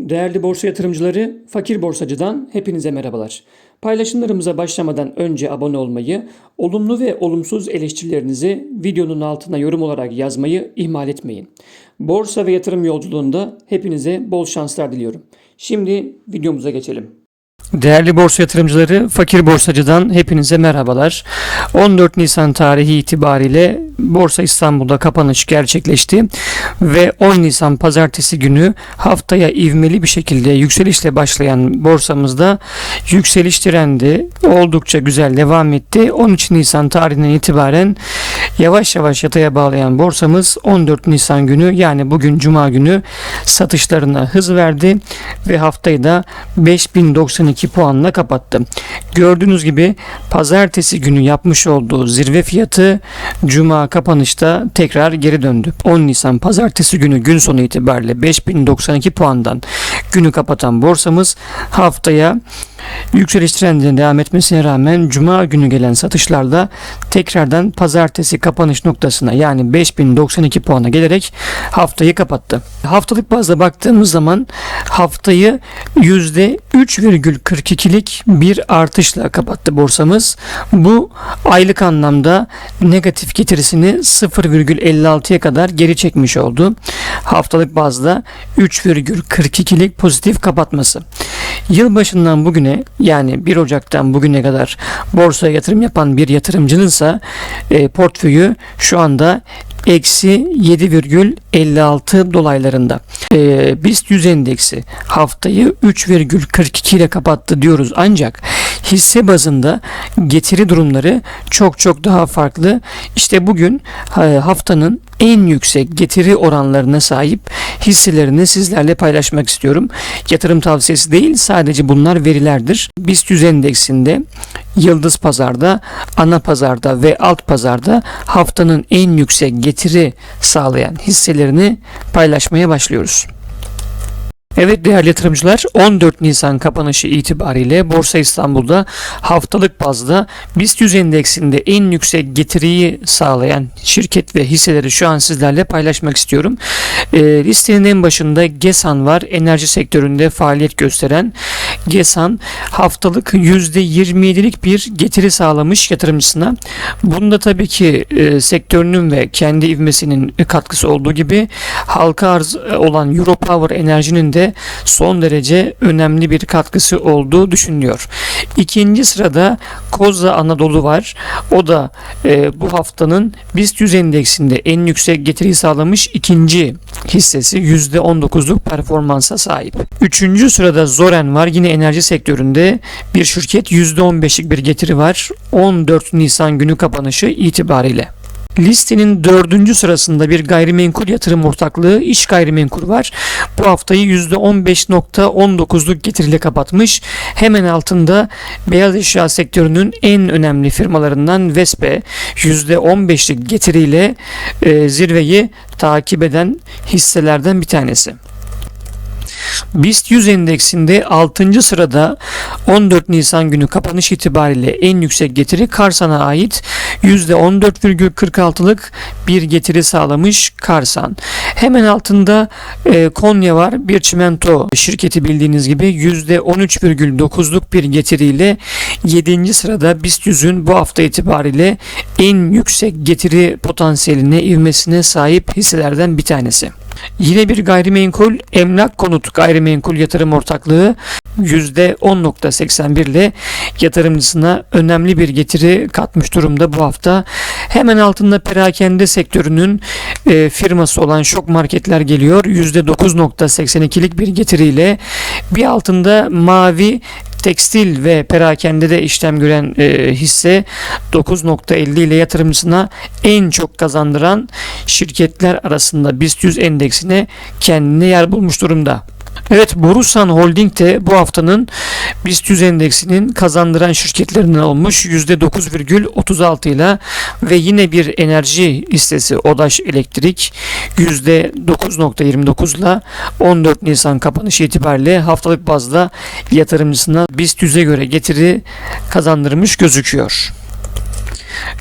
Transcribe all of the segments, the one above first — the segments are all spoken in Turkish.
Değerli borsa yatırımcıları, Fakir Borsacı'dan hepinize merhabalar. Paylaşımlarımıza başlamadan önce abone olmayı, olumlu ve olumsuz eleştirilerinizi videonun altına yorum olarak yazmayı ihmal etmeyin. Borsa ve yatırım yolculuğunda hepinize bol şanslar diliyorum. Şimdi videomuza geçelim. Değerli borsa yatırımcıları, Fakir Borsacı'dan hepinize merhabalar. 14 Nisan tarihi itibariyle Borsa İstanbul'da kapanış gerçekleşti ve 10 Nisan pazartesi günü haftaya ivmeli bir şekilde yükselişle başlayan borsamızda yükseliş trendi oldukça güzel devam etti. 13 Nisan tarihinden itibaren yavaş yavaş yataya bağlayan borsamız 14 Nisan günü yani bugün Cuma günü satışlarına hız verdi ve haftayı da 5092 puanla kapattı. Gördüğünüz gibi pazartesi günü yapmış olduğu zirve fiyatı Cuma kapanışta tekrar geri döndü. 10 Nisan pazartesi günü gün sonu itibariyle 5092 puandan günü kapatan borsamız haftaya yükseliş trendine devam etmesine rağmen Cuma günü gelen satışlarda tekrardan pazartesi kapanış noktasına yani 5092 puana gelerek haftayı kapattı. Haftalık bazda baktığımız zaman haftayı %3,42'lik bir artışla kapattı borsamız. Bu aylık anlamda negatif getirisini 0,56'ya kadar geri çekmiş oldu. Haftalık bazda 3,42'lik pozitif kapatması. Yılbaşından bugüne yani 1 Ocak'tan bugüne kadar borsaya yatırım yapan bir yatırımcınınsa e, portföyü şu anda eksi 7,56 dolaylarında. E, BIST 100 endeksi haftayı 3,42 ile kapattı diyoruz ancak hisse bazında getiri durumları çok çok daha farklı. İşte bugün haftanın en yüksek getiri oranlarına sahip hisselerini sizlerle paylaşmak istiyorum. Yatırım tavsiyesi değil sadece bunlar verilerdir. BIST 100 endeksinde Yıldız Pazar'da, ana pazarda ve alt pazarda haftanın en yüksek getiri sağlayan hisselerini paylaşmaya başlıyoruz. Evet değerli yatırımcılar 14 Nisan kapanışı itibariyle Borsa İstanbul'da haftalık bazda BIST 100 endeksinde en yüksek getiriyi sağlayan şirket ve hisseleri şu an sizlerle paylaşmak istiyorum. E, listenin en başında GESAN var. Enerji sektöründe faaliyet gösteren GESAN haftalık %27'lik bir getiri sağlamış yatırımcısına. Bunda tabii ki e, sektörünün ve kendi ivmesinin katkısı olduğu gibi halka arz olan Europower Enerji'nin de son derece önemli bir katkısı olduğu düşünülüyor. İkinci sırada Koza Anadolu var. O da e, bu haftanın BIST 100 endeksinde en yüksek getiri sağlamış ikinci hissesi %19'luk performansa sahip. Üçüncü sırada Zoren var. Yine enerji sektöründe bir şirket %15'lik bir getiri var. 14 Nisan günü kapanışı itibariyle. Listenin dördüncü sırasında bir gayrimenkul yatırım ortaklığı iş gayrimenkul var. Bu haftayı %15.19'luk getiriyle kapatmış. Hemen altında beyaz eşya sektörünün en önemli firmalarından Vespe %15'lik getiriyle e, zirveyi takip eden hisselerden bir tanesi. BIST 100 endeksinde 6. sırada 14 Nisan günü kapanış itibariyle en yüksek getiri Karsan'a ait %14,46'lık bir getiri sağlamış Karsan. Hemen altında e, Konya var. Bir çimento şirketi bildiğiniz gibi %13,9'luk bir getiriyle 7. sırada BIST 100'ün bu hafta itibariyle en yüksek getiri potansiyeline, ivmesine sahip hisselerden bir tanesi. Yine bir gayrimenkul emlak konut gayrimenkul yatırım ortaklığı %10.81 ile yatırımcısına önemli bir getiri katmış durumda bu hafta. Hemen altında perakende sektörünün e, firması olan şok marketler geliyor. %9.82'lik bir getiriyle bir altında mavi tekstil ve perakende de işlem gören e, hisse 9.50 ile yatırımcısına en çok kazandıran şirketler arasında BIST 100 endeksine kendine yer bulmuş durumda. Evet Borusan Holding de bu haftanın BIST 100 endeksinin kazandıran şirketlerinden olmuş %9,36 ile ve yine bir enerji hissesi Odaş Elektrik %9,29 ile 14 Nisan kapanışı itibariyle haftalık bazda yatırımcısına BIST 100'e göre getiri kazandırmış gözüküyor.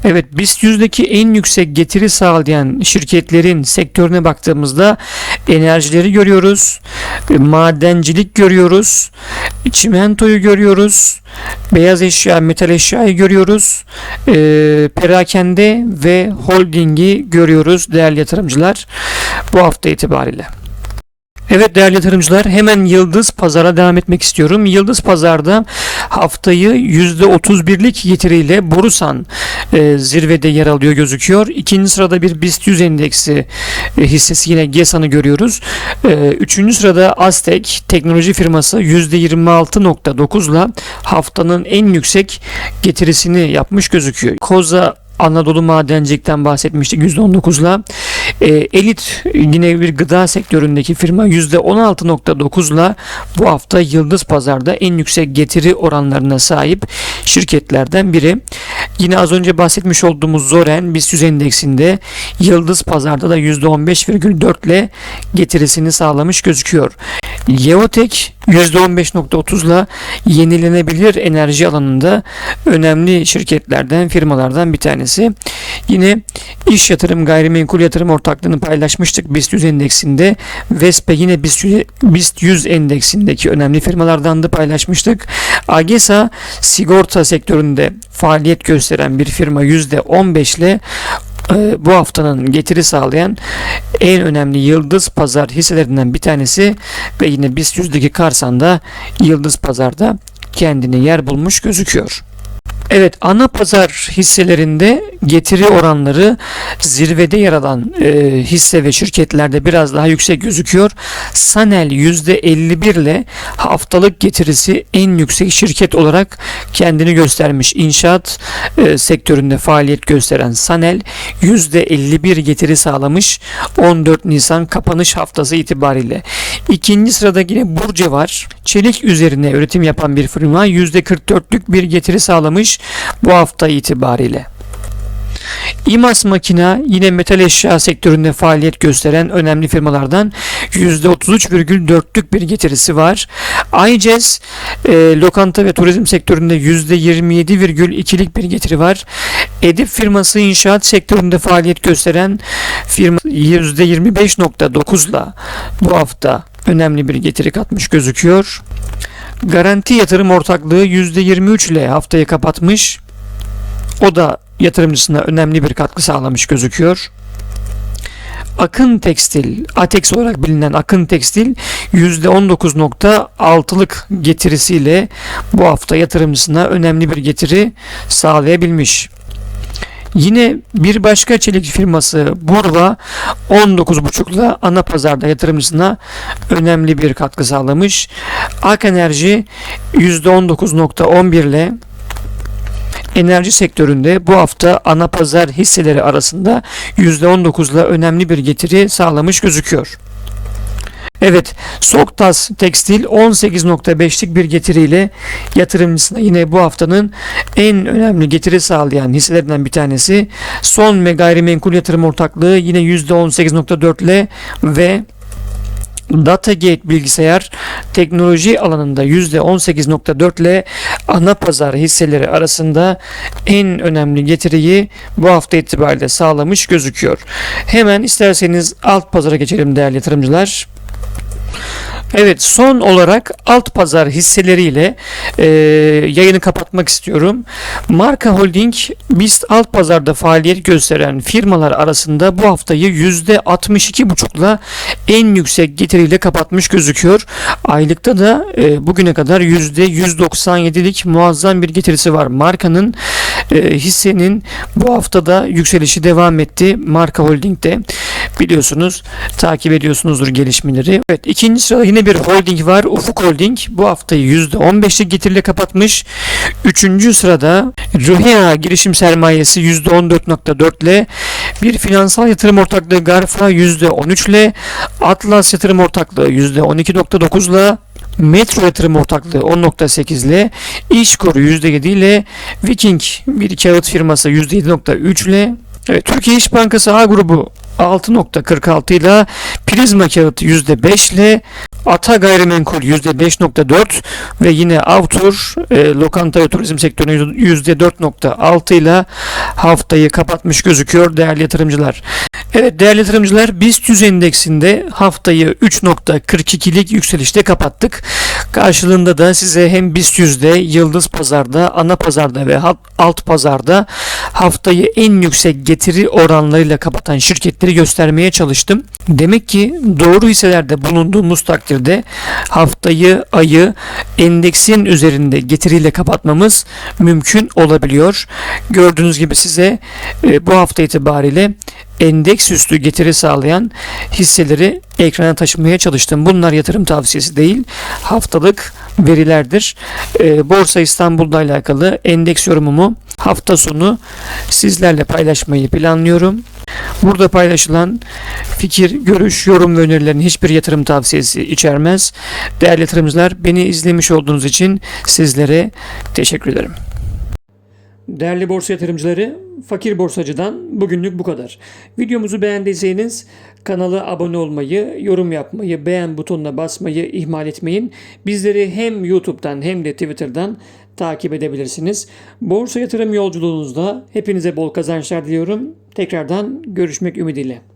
Evet BIST 100'deki en yüksek getiri sağlayan şirketlerin sektörüne baktığımızda enerjileri görüyoruz, e, madencilik görüyoruz, çimentoyu görüyoruz, beyaz eşya, metal eşyayı görüyoruz, e, perakende ve holdingi görüyoruz değerli yatırımcılar bu hafta itibariyle. Evet değerli yatırımcılar hemen Yıldız Pazar'a devam etmek istiyorum. Yıldız Pazar'da haftayı %31'lik getiriyle Borusan e, zirvede yer alıyor gözüküyor. İkinci sırada bir BIST 100 endeksi e, hissesi yine GESAN'ı görüyoruz. E, üçüncü sırada Aztek teknoloji firması %26.9'la haftanın en yüksek getirisini yapmış gözüküyor. Koza Anadolu Madencilik'ten bahsetmiştik %19'la. E, Elit yine bir gıda sektöründeki firma %16.9'la bu hafta Yıldız Pazar'da en yüksek getiri oranlarına sahip şirketlerden biri. Yine az önce bahsetmiş olduğumuz Zoren BIST 100 endeksinde Yıldız Pazar'da da %15,4 ile getirisini sağlamış gözüküyor. Yeotek %15.30'la yenilenebilir enerji alanında önemli şirketlerden, firmalardan bir tanesi. Yine iş yatırım, gayrimenkul yatırım ortaklığını paylaşmıştık BIST 100 endeksinde. Vespe yine BIST 100, BIST 100 endeksindeki önemli firmalardan da paylaşmıştık. AGESA sigorta sektöründe faaliyet gösteren bir firma %15 ile bu haftanın getiri sağlayan en önemli yıldız pazar hisselerinden bir tanesi ve yine BIST 100'deki Karsan'da yıldız pazarda kendine yer bulmuş gözüküyor. Evet ana pazar hisselerinde getiri oranları zirvede yer alan e, hisse ve şirketlerde biraz daha yüksek gözüküyor. Sanel %51 ile haftalık getirisi en yüksek şirket olarak kendini göstermiş. İnşaat e, sektöründe faaliyet gösteren Sanel %51 getiri sağlamış 14 Nisan kapanış haftası itibariyle. İkinci sırada yine Burce var. Çelik üzerine üretim yapan bir firma %44'lük bir getiri sağlamış bu hafta itibariyle. İmas Makina yine metal eşya sektöründe faaliyet gösteren önemli firmalardan %33,4'lük bir getirisi var. iCez e, lokanta ve turizm sektöründe %27,2'lik bir getiri var. Edip firması inşaat sektöründe faaliyet gösteren firma %25.9'la bu hafta önemli bir getiri katmış gözüküyor. Garanti yatırım ortaklığı %23 ile haftayı kapatmış. O da yatırımcısına önemli bir katkı sağlamış gözüküyor. Akın Tekstil, ATEX olarak bilinen Akın Tekstil %19.6'lık getirisiyle bu hafta yatırımcısına önemli bir getiri sağlayabilmiş. Yine bir başka çelik firması Burla 19.5'la ana pazarda yatırımcısına önemli bir katkı sağlamış. Ak Enerji %19.11 ile enerji sektöründe bu hafta ana pazar hisseleri arasında %19 ile önemli bir getiri sağlamış gözüküyor. Evet, Soktas Tekstil 18.5'lik bir getiriyle yatırımcısına yine bu haftanın en önemli getiri sağlayan hisselerinden bir tanesi. Son ve gayrimenkul yatırım ortaklığı yine %18.4 ile ve Datagate bilgisayar teknoloji alanında %18.4 ile ana pazar hisseleri arasında en önemli getiriyi bu hafta itibariyle sağlamış gözüküyor. Hemen isterseniz alt pazara geçelim değerli yatırımcılar. Evet son olarak alt pazar hisseleriyle e, yayını kapatmak istiyorum. Marka Holding BIST alt pazarda faaliyet gösteren firmalar arasında bu haftayı %62,5'la en yüksek getiriyle kapatmış gözüküyor. Aylıkta da e, bugüne kadar %197'lik muazzam bir getirisi var. Markanın e, hissenin bu haftada yükselişi devam etti. Marka Holding'de biliyorsunuz takip ediyorsunuzdur gelişmeleri. Evet ikinci sırada yine bir holding var. Ufuk Holding bu haftayı %15'lik getiriyle kapatmış. Üçüncü sırada Ruhia girişim sermayesi %14.4 ile bir finansal yatırım ortaklığı Garfa %13 ile Atlas yatırım ortaklığı %12.9 ile Metro yatırım ortaklığı 10.8 ile İşkur %7 ile Viking bir kağıt firması %7.3 ile Evet, Türkiye İş Bankası A grubu %6.46 ile Prizma kağıt %5 ile Ata Gayrimenkul %5.4 ve yine Avtur e, lokanta ve turizm sektörünün %4.6 ile haftayı kapatmış gözüküyor değerli yatırımcılar. Evet değerli yatırımcılar BIST 100 endeksinde haftayı 3.42'lik yükselişte kapattık. Karşılığında da size hem BIST 100'de, Yıldız Pazar'da, ana pazarda ve alt- pazarda haftayı en yüksek getiri oranlarıyla kapatan şirketleri göstermeye çalıştım. Demek ki doğru hisselerde bulunduğumuz takdirde haftayı, ayı endeksin üzerinde getiriyle kapatmamız mümkün olabiliyor. Gördüğünüz gibi size e, bu hafta itibariyle endeks üstü getiri sağlayan hisseleri ekrana taşımaya çalıştım. Bunlar yatırım tavsiyesi değil, haftalık verilerdir. E, Borsa İstanbul'la alakalı endeks yorumumu hafta sonu sizlerle paylaşmayı planlıyorum. Burada paylaşılan fikir, görüş, yorum ve önerilerin hiçbir yatırım tavsiyesi içermez. Değerli yatırımcılar, beni izlemiş olduğunuz için sizlere teşekkür ederim. Değerli borsa yatırımcıları, Fakir Borsacı'dan bugünlük bu kadar. Videomuzu beğendiyseniz kanala abone olmayı, yorum yapmayı, beğen butonuna basmayı ihmal etmeyin. Bizleri hem YouTube'dan hem de Twitter'dan takip edebilirsiniz. Borsa yatırım yolculuğunuzda hepinize bol kazançlar diliyorum. Tekrardan görüşmek ümidiyle.